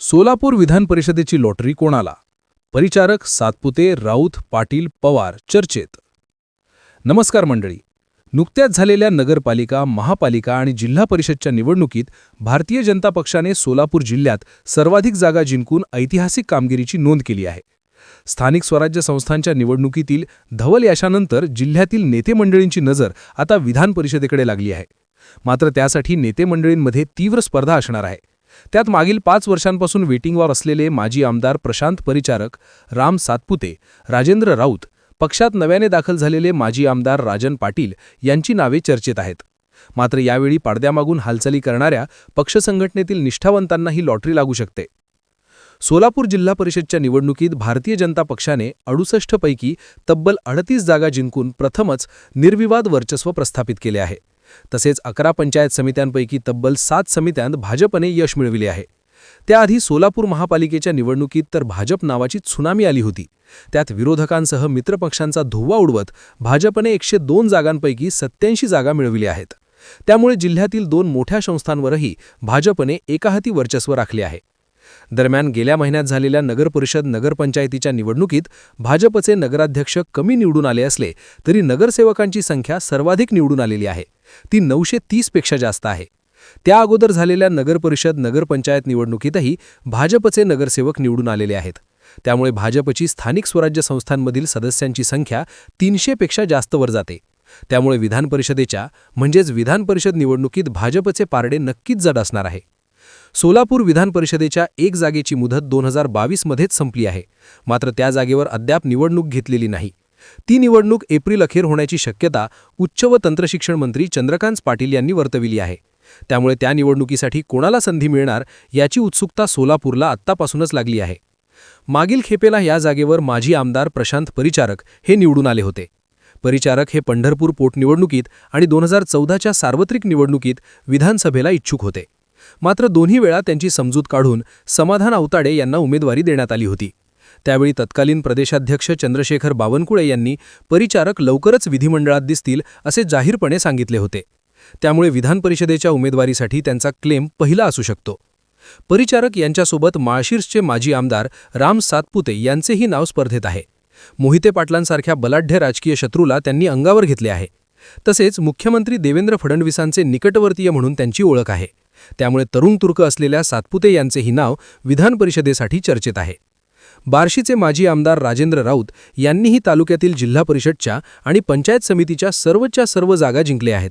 सोलापूर विधान परिषदेची लॉटरी कोणाला? परिचारक सातपुते राऊत पाटील पवार चर्चेत. नमस्कार मंडळी. नुकत्याच झालेल्या नगरपालिका महापालिका आणि जिल्हा परिषदच्या निवडणुकीत भारतीय जनता पक्षाने सोलापूर जिल्ह्यात सर्वाधिक जागा जिंकून ऐतिहासिक कामगिरीची नोंद केली आहे. स्थानिक स्वराज्य संस्थांच्या निवडणुकीतील धवल यशानंतर जिल्ह्यातील नेते मंडळींची नजर आता विधान परिषदेकडे लागली आहे. मात्र त्यासाठी नेते मंडळींमध्ये तीव्र स्पर्धा असणार आहे. त्यात मागील पाच वर्षांपासून वेटिंगवर असलेले माजी आमदार प्रशांत परिचारक राम सातपुते राजेंद्र राऊत पक्षात नव्याने दाखल झालेले माजी आमदार राजन पाटील यांची नावे चर्चेत आहेत. मात्र यावेळी पडद्यामागून हालचाली करणाऱ्या पक्ष संघटनेतील निष्ठावंतांना ही लॉटरी लागू शकते. सोलापूर जिल्हा परिषदच्या निवडणुकीत भारतीय जनता पक्षाने अडुसष्टपैकी तब्बल अडतीस जागा जिंकून प्रथमच निर्विवाद वर्चस्व प्रस्थापित केले आहे. तसेच अकरा पंचायत समित्यांपैकी तब्बल सात समित्यांत भाजपने यश मिळविले आहे. त्याआधी सोलापूर महापालिकेच्या निवडणुकीत तर भाजप नावाची त्सुनामी आली होती. त्यात विरोधकांसह मित्रपक्षांचा धुव्वा उडवत भाजपने एकशे दोन जागांपैकी सत्याऐंशी जागा मिळविल्या आहेत. त्यामुळे जिल्ह्यातील दोन मोठ्या संस्थांवरही भाजपने एकाहाती वर्चस्व राखले आहे. दरम्यान गेल्या महिन्यात झालेल्या नगरपरिषद नगरपंचायतीच्या निवडणुकीत भाजपचे नगराध्यक्ष कमी निवडून आले असले तरी नगरसेवकांची संख्या सर्वाधिक निवडून आलेली आहे. ती नऊशे पेक्षा जास्त आहे. त्या अगोदर झालेल्या नगरपरिषद नगरपंचायत निवडणुकीतही भाजपचे नगरसेवक निवडून आलेले आहेत. त्यामुळे भाजपची स्थानिक स्वराज्य संस्थांमधील सदस्यांची संख्या तीनशेपेक्षा जास्त वर जाते. त्यामुळे विधान परिषदेच्या म्हणजेच विधान परिषद निवडणुकीत भाजपचे पारडे नक्कीच जड असणार आहे. सोलापूर विधान परिषदेच्या एक जागेची मुदत दोन हजार बावीसमध्येच संपली आहे. मात्र त्या जागेवर अद्याप निवडणूक घेतलेली नाही. ती निवडणूक एप्रिल अखेर होण्याची शक्यता उच्च व तंत्रशिक्षण मंत्री चंद्रकांत पाटील यांनी वर्तविली आहे. त्यामुळे त्या निवडणुकीसाठी कोणाला संधी मिळणार याची उत्सुकता सोलापूरला आत्तापासूनच लागली आहे. मागील खेपेला या जागेवर माजी आमदार प्रशांत परिचारक हे निवडून आले होते. परिचारक हे पंढरपूर पोटनिवडणुकीत आणि दोन हजार चौदाच्या सार्वत्रिक निवडणुकीत विधानसभेला इच्छुक होते. मात्र दोन्ही वेळा त्यांची समजूत काढून समाधान अवताडे यांना उमेदवारी देण्यात आली होती. त्यावेळी तत्कालीन प्रदेशाध्यक्ष चंद्रशेखर बावनकुळे यांनी परिचारक लवकरच विधिमंडळात दिसतील असे जाहीरपणे सांगितले होते. त्यामुळे विधान परिषदेच्या उमेदवारीसाठी त्यांचा क्लेम पहिला असू शकतो. परिचारक यांच्यासोबत माळशिर्सचे माजी आमदार राम सातपुते यांचेही नाव स्पर्धेत आहे. मोहिते पाटलांसारख्या बलाढ्य राजकीय शत्रूला त्यांनी अंगावर घेतले आहे. तसेच मुख्यमंत्री देवेंद्र फडणवीसांचे निकटवर्तीय म्हणून त्यांची ओळख आहे. त्यामुळे तरुण तुर्क असलेल्या सातपुते यांचेही नाव विधान परिषदेसाठी चर्चेत आहे. बार्शीचे माजी आमदार राजेंद्र राऊत यांनीही तालुक्यातील जिल्हा परिषदच्या आणि पंचायत समितीच्या सर्वच्या सर्व जागा जिंकल्या आहेत.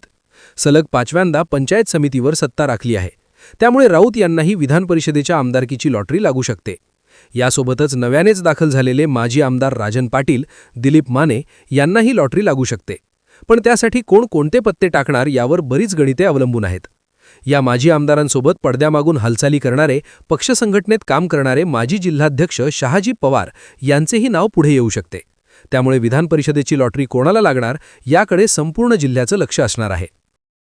सलग पाचव्यांदा पंचायत समितीवर सत्ता राखली आहे. त्यामुळे राऊत यांनाही विधान परिषदेच्या आमदारकीची लॉटरी लागू शकते. यासोबतच नव्यानेच दाखल झालेले माजी आमदार राजन पाटील दिलीप माने यांनाही लॉटरी लागू शकते. पण त्यासाठी कोण कोणते पत्ते टाकणार यावर बरीच गणिते अवलंबून आहेत. या माजी आमदारांसोबत पडद्यामागून हालचाली करणारे पक्ष संघटनेत काम करणारे माजी जिल्हाध्यक्ष शहाजी पवार यांचेही नाव पुढे येऊ शकते. त्यामुळे विधान परिषदेची लॉटरी कोणाला लागणार याकडे संपूर्ण जिल्ह्याचं लक्ष असणार आहे.